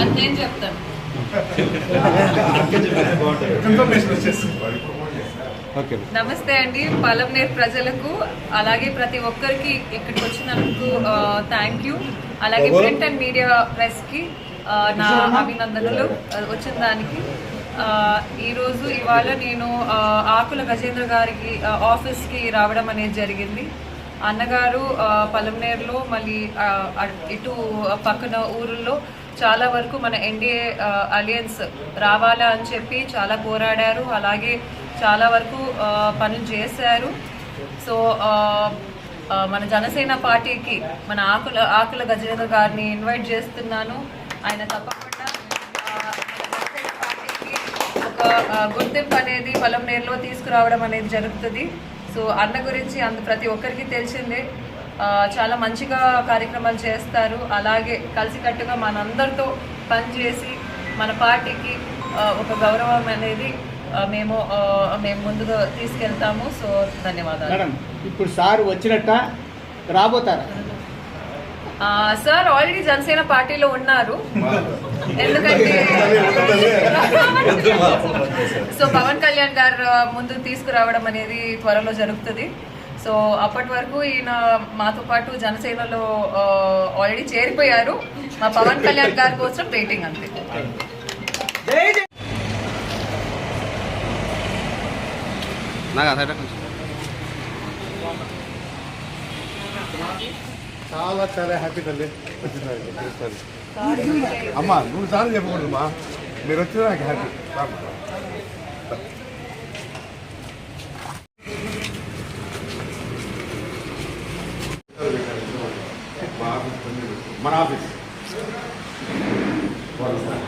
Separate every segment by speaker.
Speaker 1: అది నేను చెప్తాను. నమస్తే అండి. పలంనేర్ ప్రజలకు అలాగే ప్రతి ఒక్కరికి ఇక్కడికి వచ్చినందుకు థ్యాంక్ యూ అలాగే ప్రింట్ అండ్ మీడియా ప్రెస్కి నా అభినందనలు వచ్చిన దానికి. ఈరోజు ఇవాళ నేను ఆకుల గజేంద్ర గారికి ఆఫీస్కి రావడం అనేది జరిగింది. అన్నగారు పలంనేరులో మళ్ళీ ఇటు పక్కన ఊరుల్లో చాలా వరకు మన ఎన్డీఏ అలియన్స్ రావాలా అని చెప్పి చాలా పోరాడారు. అలాగే చాలా వరకు పనులు చేశారు. సో మన జనసేన పార్టీకి మన ఆకుల ఆకుల గజేంద్ర గారిని ఇన్వైట్ చేస్తున్నాను. ఆయన తప్పకుండా పార్టీకి ఒక గుర్తింపు అనేది పొలం నేరులో తీసుకురావడం అనేది జరుగుతుంది. సో అన్న గురించి అంత ప్రతి ఒక్కరికి తెలిసిందే. చాలా మంచిగా కార్యక్రమాలు చేస్తారు. అలాగే కలిసికట్టుగా మనందరితో పనిచేసి మన పార్టీకి ఒక గౌరవం అనేది మేము మేము ముందుగా తీసుకెళ్తాము. సో ధన్యవాదాలు.
Speaker 2: మేడం ఇప్పుడు సార్ వచ్చినట్ట? రాబోతారా?
Speaker 1: సార్ ఆల్రెడీ జనసేన పార్టీలో ఉన్నారు. ఎందుకంటే సో పవన్ కళ్యాణ్ గారు ముందు తీసుకురావడం అనేది త్వరలో జరుగుతుంది. సో అప్పటి వరకు ఈయన మాతో పాటు జనసేనలో ఆల్రెడీ చేరిపోయారు. మా పవన్ కళ్యాణ్ గారి కోసం వెయిటింగ్ అంతే.
Speaker 3: చాలా చాలా హ్యాపీ తల్లి. అమ్మా నువ్వు సార్లు చెప్పకూడదమ్మా మీరు వచ్చినా నాకు హ్యాపీ మన ఆఫీస్ అవును వాళ్ళని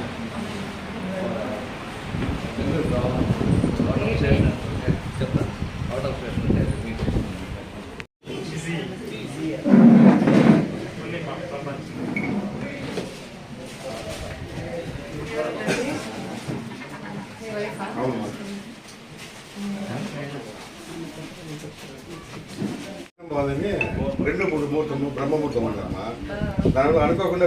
Speaker 3: రెండు మూడు ముహూర్తము బ్రహ్మముహూర్తం అంటారమ్మా దానివల్ల అనుకోకుండా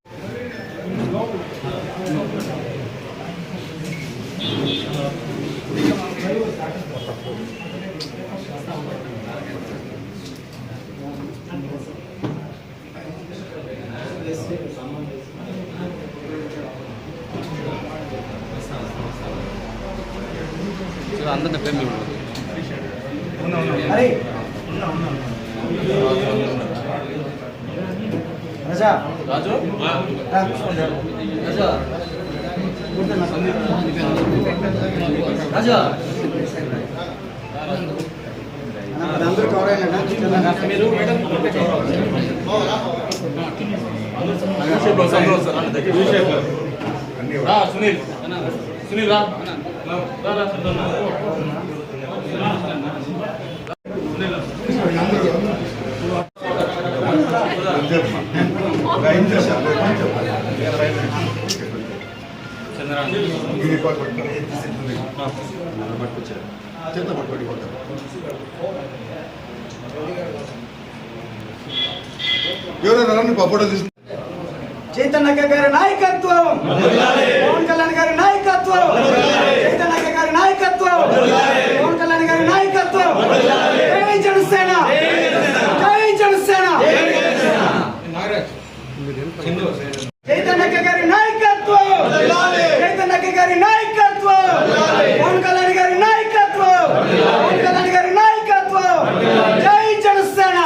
Speaker 1: మంచిగా హెల్త్ క్యాంప్ రాజు.
Speaker 4: అందరిని ప్రేమ
Speaker 2: అందరూ కవర్ అయినా మీరు
Speaker 3: మేడం
Speaker 5: సునీల్ సునీల్ రా
Speaker 3: చేత పట్టుబడి కొట్టారు ఎవరైనా రండి తీసుకు
Speaker 2: చైతన్య గారి నాయకత్వం. పవన్ కళ్యాణ్ గారి నాయకత్వం. చైతన్య గారి నాయకత్వం పవన్ కళ్యాణ్ గారి నాయకత్వం జై జనసేన జై జనసేన చైతన్య గారి నాయకత్వం చైతన్య గారి నాయకత్వం పవన్ కళ్యాణ్ గారి నాయకత్వం పవన్ కళ్యాణ్ గారి నాయకత్వం జై జనసేన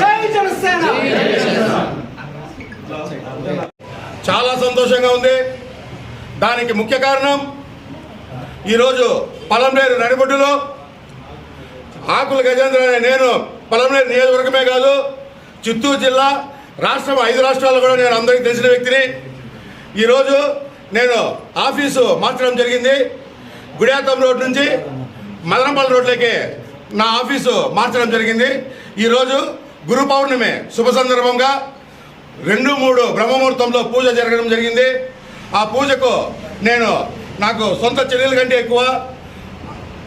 Speaker 2: జై జనసేన
Speaker 3: చాలా సంతోషంగా ఉంది. దానికి ముఖ్య కారణం ఈరోజు పలంనేరు నడిబొడ్డులో ఆకుల గజేంద్ర అనే నేను పలంనేరు నియోజకవర్గమే కాదు చిత్తూరు జిల్లా రాష్ట్రం ఐదు రాష్ట్రాల్లో కూడా నేను అందరికీ తెలిసిన వ్యక్తిని. ఈరోజు నేను ఆఫీసు మార్చడం జరిగింది. గుడియాతం రోడ్ నుంచి మదనపల్లి రోడ్లోకి నా ఆఫీసు మార్చడం జరిగింది. ఈరోజు గురు పౌర్ణమి శుభ సందర్భంగా రెండు మూడు బ్రహ్మముహూర్తంలో పూజ జరగడం జరిగింది. ఆ పూజకు నేను నాకు సొంత చెల్లెల కంటే ఎక్కువ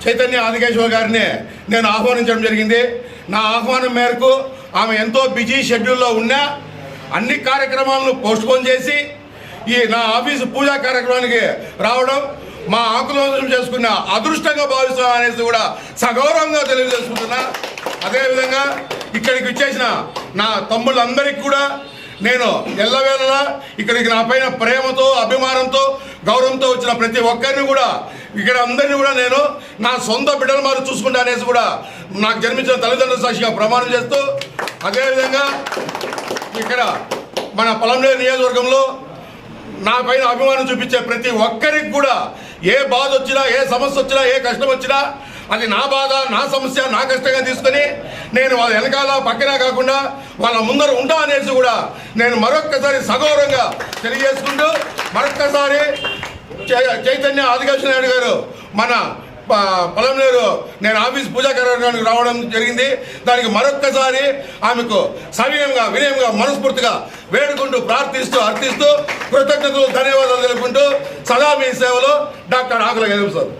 Speaker 3: చైతన్య ఆదికేశ్వర గారిని నేను ఆహ్వానించడం జరిగింది. నా ఆహ్వానం మేరకు ఆమె ఎంతో బిజీ షెడ్యూల్లో ఉన్నా అన్ని కార్యక్రమాలను పోస్ట్పోన్ చేసి ఈ నా ఆఫీసు పూజా కార్యక్రమానికి రావడం మా ఆకులోచన చేసుకున్న అదృష్టంగా భావిస్తాం అనేసి కూడా సగౌరవంగా తెలియజేసుకుంటున్నా. అదేవిధంగా ఇక్కడికి వచ్చేసిన నా తమ్ముళ్ళందరికీ కూడా నేను ఎల్లవేళలా ఇక్కడికి నా పైన ప్రేమతో అభిమానంతో గౌరవంతో వచ్చిన ప్రతి ఒక్కరిని కూడా ఇక్కడ అందరినీ కూడా నేను నా సొంత బిడ్డల మారు చూసుకుంటా అనేసి కూడా నాకు జన్మించిన తల్లిదండ్రుల సాక్షిగా ప్రమాణం చేస్తూ అదేవిధంగా ఇక్కడ మన పొలంలో నియోజకవర్గంలో నా పైన అభిమానం చూపించే ప్రతి ఒక్కరికి కూడా ఏ బాధ వచ్చినా ఏ సమస్య వచ్చినా ఏ కష్టం వచ్చినా అది నా బాధ నా సమస్య నా కష్టంగా తీసుకొని నేను వాళ్ళ వెనకాల పక్కన కాకుండా వాళ్ళ ముందర ఉంటా అనేసి కూడా నేను మరొక్కసారి సగౌరవంగా తెలియజేసుకుంటూ మరొక్కసారి చై- చైతన్య ఆదికృష్ణ నాయుడు గారు మన ప- పొలంనేరు నేను ఆఫీస్ పూజా కార్యక్రమానికి రావడం జరిగింది. దానికి మరొక్కసారి ఆమెకు సవినయంగా వినయంగా మనస్ఫూర్తిగా వేడుకుంటూ ప్రార్థిస్తూ అర్థిస్తూ కృతజ్ఞతలు ధన్యవాదాలు తెలుపుకుంటూ సదా మీ సేవలో డాక్టర్ ఆకుల గెలుపు సార్.